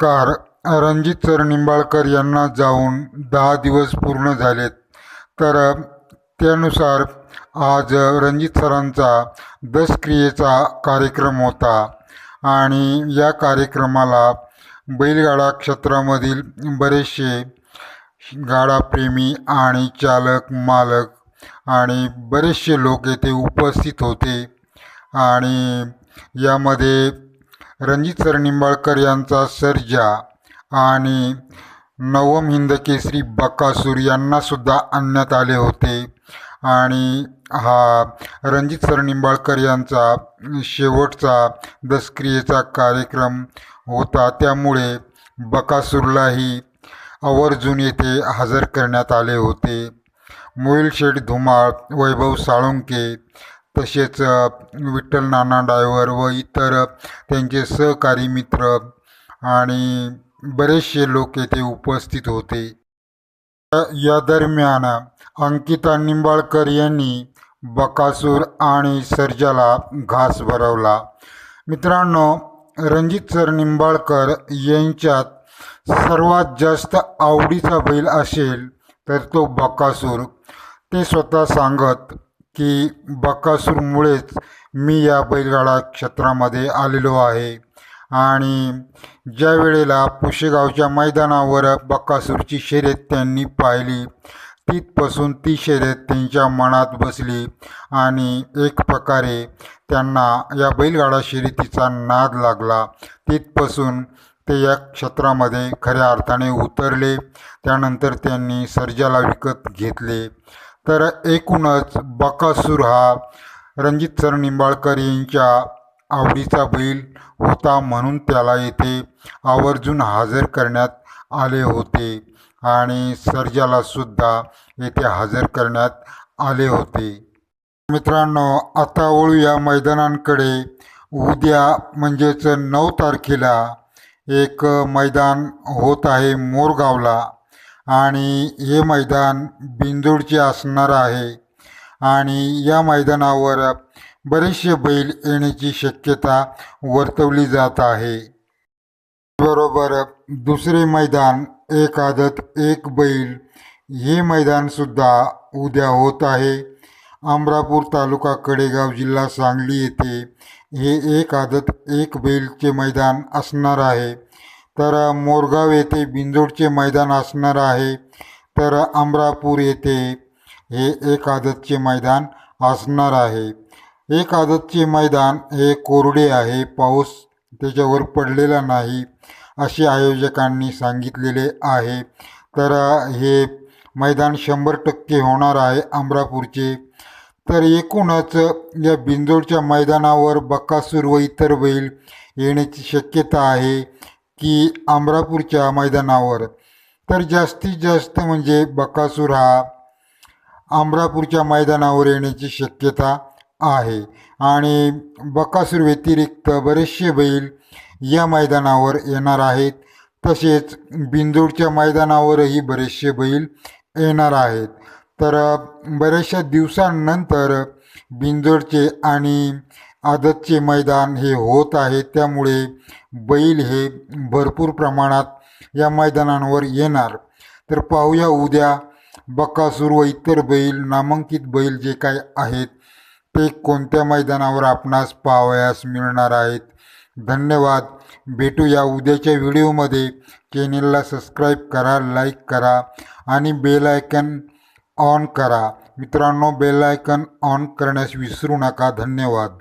Car Ranjit sir Nimbalkar यांना जाऊन दहा दिवस पूर्ण झालेत. तर त्यानुसार आज रणजित सरांचा दसक्रियेचा कार्यक्रम होता आणि या कार्यक्रमाला बैलगाडा क्षेत्रामधील बरेचसे गाडाप्रेमी आणि चालक मालक आणि बरेचसे लोक येथे उपस्थित होते. आणि यामध्ये रणजित सरनिंबाळकर यांचा सर्जा आणि नवम हिंद केसरी बकासूर यांनासुद्धा आणण्यात आले होते. आणि हा रणजित सरनिंबाळकर यांचा शेवटचा दसक्रियेचा कार्यक्रम होता. त्यामुळे बकासूरलाही आवर्जून येथे हजर करण्यात आले होते. मोहिल शेठ धुमाळ वैभव साळुंके तसेच विठ्ठल नाना डायव्हर व इतर त्यांचे सहकारी मित्र आणि बरेचसे लोक येथे उपस्थित होते. या दरम्यान अंकिता निंबाळकर यांनी बकासूर आणि सर्जाला घास भरवला. मित्रांनो रणजित सर निंबाळकर यांच्यात सर्वात जास्त आवडीचा बैल असेल तर तो बकासूर. ते स्वतः सांगत की बकासूरमुळेच मी या बैलगाडा क्षेत्रामध्ये आलेलो आहे. आणि ज्या वेळेला पुशेगावच्या मैदानावर बकासूरची शर्यत त्यांनी पाहिली तिथपासून ती शर्यत त्यांच्या मनात बसली आणि एक प्रकारे त्यांना या बैलगाडा शर्यतीचा नाद लागला. तिथपासून ते या क्षेत्रामध्ये खऱ्या अर्थाने उतरले. त्यानंतर त्यांनी सर्जाला विकत घेतले. तर एकूणच बकासूर हा रणजित सर निंबाळकर यांच्या आवडीचा बैल होता म्हणून त्याला येथे आवर्जून हजर करण्यात आले होते आणि सर्जालासुद्धा येथे हजर करण्यात आले होते. मित्रांनो आता वळूया मैदानांकडे. उद्या म्हणजेच नऊ तारखेला एक मैदान होत आहे मोरगावला. आणि हे मैदान बिंदूरचे असणार आहे. आणि या मैदानावर बरेचसे बैल येण्याची शक्यता वर्तवली जात आहे. बरोबर दुसरे मैदान एक आदत एक बैल हे मैदानसुद्धा उद्या होत आहे. अमरापूर तालुका कडेगाव जिल्हा सांगली येथे हे एक आदत एक बैलचे मैदान असणार आहे. तर मोरगाव येथे बिंदोडचे मैदान असणार आहे. तर अमरापूर येथे हे एक आदतचे मैदान असणार आहे. एक आदतचे मैदान हे कोरडे आहे. पाऊस त्याच्यावर पडलेला नाही असे आयोजकांनी सांगितलेले आहे. तर हे मैदान शंभर टक्के होणार आहे अमरापूरचे. तर एकूणच या बिंदोडच्या मैदानावर बकासूर व इतर बैल येण्याची शक्यता आहे. की अमरापूरच्या मैदानावर. तर जास्तीत जास्त म्हणजे बकासूर हा आमरापूरच्या मैदानावर येण्याची शक्यता आहे. आणि बकासूर व्यतिरिक्त बरेचसे बैल या मैदानावर येणार आहेत. तसेच बिंदोडच्या मैदानावरही बरेचसे बैल येणार आहेत. तर बऱ्याचशा दिवसांनंतर बिंदोडचे आणि आदतचे मैदान हे होत आहे. त्यामुळे बैल हे भरपूर प्रमाणात या मैदानांवर येणार. तर पाहूया उद्या बकासूर व इतर बैल नामांकित बैल जे काय आहेत ते कोणत्या मैदानावर आपणास पाहावयास मिळणार आहेत. धन्यवाद. भेटूया उद्याच्या व्हिडिओमध्ये. चॅनेलला सबस्क्राईब करा लाईक करा आणि बेल आयकन ऑन करा. मित्रांनो बेल आयकन ऑन करण्यास विसरू नका. धन्यवाद.